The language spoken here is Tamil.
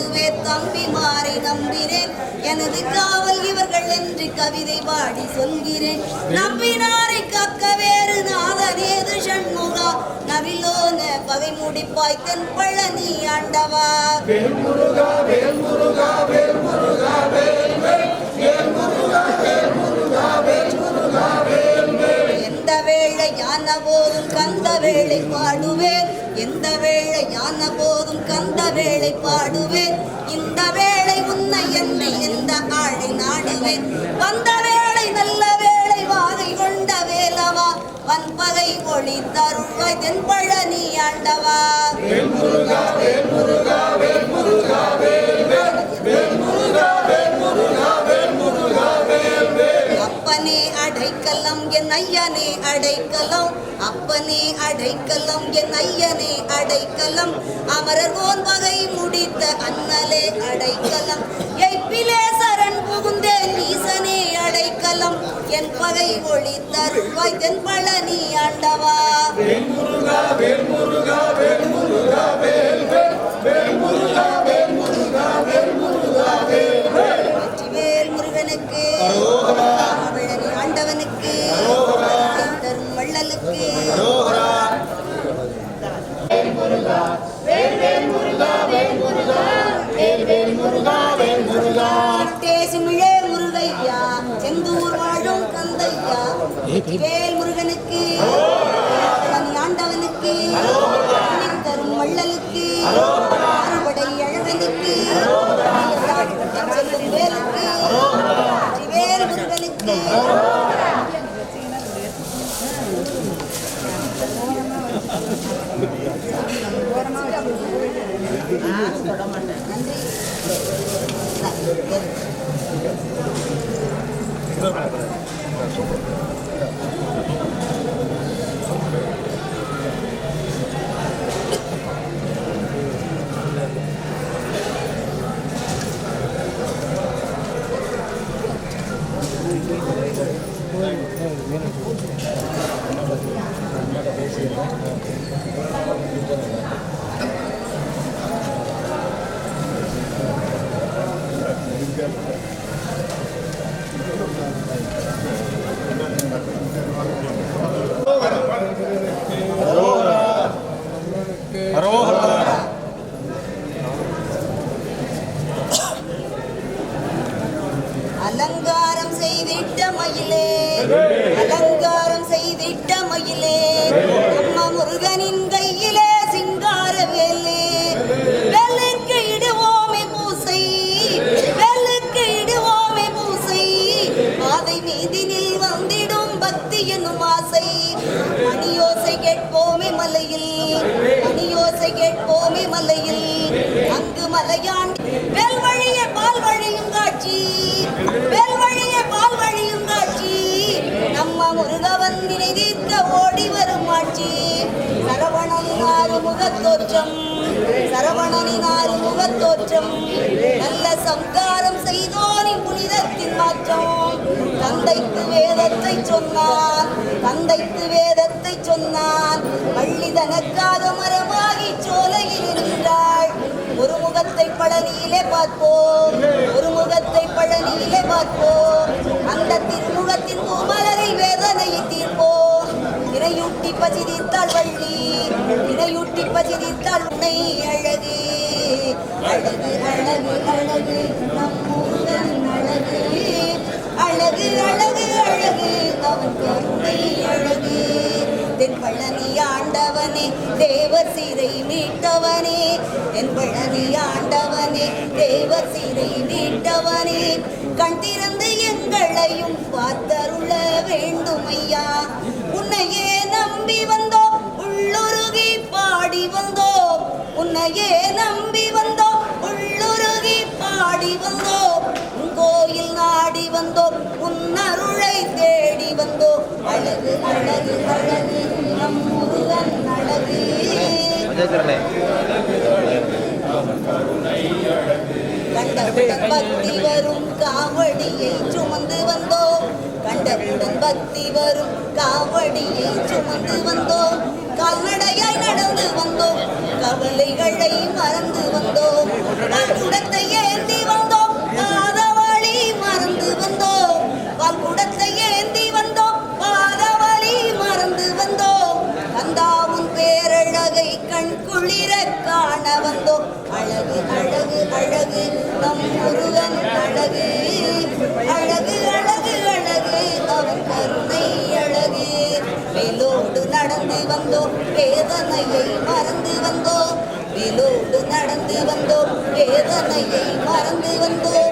இதுவே தம்பி மாறி நம்பினேன் எனது காவல் இவர்கள் என்று கவிதை பாடி சொல்கிறேன். நம்பினாரை காக்க வேறு நாதனேது சண்முகா? நவிலோன பகை முடிப்பாய் தென் பழனி ஆண்டவா எந்த வேளை யான போதும் கந்த வேளை பாடுவேன். எந்த வேளை யான போதும் கந்த வேளை பாடுவேன். இந்த வேளை உன்னை என்னை எந்த ஆளை நாடுவேன். வந்த வேளை நல்ல வேளை வாகை கொண்ட வேலவா. வன்பகை ஒளி தருள்வாய் தென் பழனி ஆண்டவா. ஐயனே அடைக்கலம் அப்பனே அடைக்கலம் என் ஐயனே அடைக்கலம். அமரர் ஓன் வகை முடித்த அண்ணலே அடைக்கலம். எய்ப்பிலே சரண் புகுந்தேன் ஈசனே அடைக்கலம். என் பகை ஒளி தருள்வாய் தென் பழனி ஆண்டவா. வேல் முருகனுக்கு ஆண்டவனுக்கு தரும் வள்ளலுக்கு அறுபடை அழகனுக்கு வேலுக்கு வேல் முருகனுக்கு. நன்றி. அலங்காரம் செய்திட்ட மயிலே அலங்காரம் செய்திட்ட மயிலே நம்ம முருகனின் கையிலே சிங்கார வேலே. வெள்ளுக்கு இடுவோமே பூசை வெள்ளுக்கு இடுவோமே பூசை. பாதை மீதினில் வந்திடும் பக்தி என்னும் ஆசை. மணியோசை கேட்போமே மலையில் மணியோசை கேட்போமே மலையில். காட்சி. சரவணனினாறு முகத்தோற்றம் சரவணனினாறு முகத்தோற்றம் நல்ல சம்காரம் செய்தோரின் புனிதத்தின் மாற்றம். தந்தைக்கு வேதத்தை சொன்னான். தந்தைக்கு வேதத்தை சொன்னான். பள்ளி தனக்காக மரமாகி சோலையில் நின்றாள் ஒரு முகத்தை பழனியிலே பார்ப்போம். ஒரு முகத்தை பழனியிலே பார்ப்போம். அந்த திருமுகத்தின் குமர இணையூட்டி வள்ளி. இணையூட்டி பசி உன்னை அழகு. அழகு அழகு அழகு நம் அழகு. அழகு அழகு அழகு அவன் கருணை அழகு. தென் பழனி ஆண்டவனே தேவர் சிறை மீட்டவனே. தென் பழனி ஆண்டவனே தேவர் சிறை மீட்டவனே. கண் திறந்து எங்களையும் பார்த்தருள வேண்டும் ஐயா உன்னையே உன்னையே நம்பி வந்தோம் உள்ளுருகி பாடி வந்தோம் உன் கோயில் நாடி வந்தோம் உன் அருளை தேடி வந்தோம் அழகு அழகு அழகு நம் முருகன் அழகு. கண்டவுடன் பக்தி வரும் காவடியை சுமந்து வந்தோம் கண்டவுடன் பக்தி வரும் காவடியை சுமந்து வந்தோம் கவலைகளை மறந்து வந்தோம். வாழ்குடத்தை ஏந்தி வந்தோம். பாதவழி மறந்து வந்தோம். வாழ்குடத்தை ஏந்தி வந்தோம். பாதவழி மறந்து வந்தோம். கந்தாவும் பேரழகை கண் குளிர காண வந்தோம். அழகு அழகு அழகு நம் முருகன் அழகு. அழகு அழகு அழகு அவன் கருணை அழகு. மேலோடு நடந்து வந்தோம். வேதனையை மறந்து மறந்து வந்தோம். வேதனையை மறந்து வந்தோம்.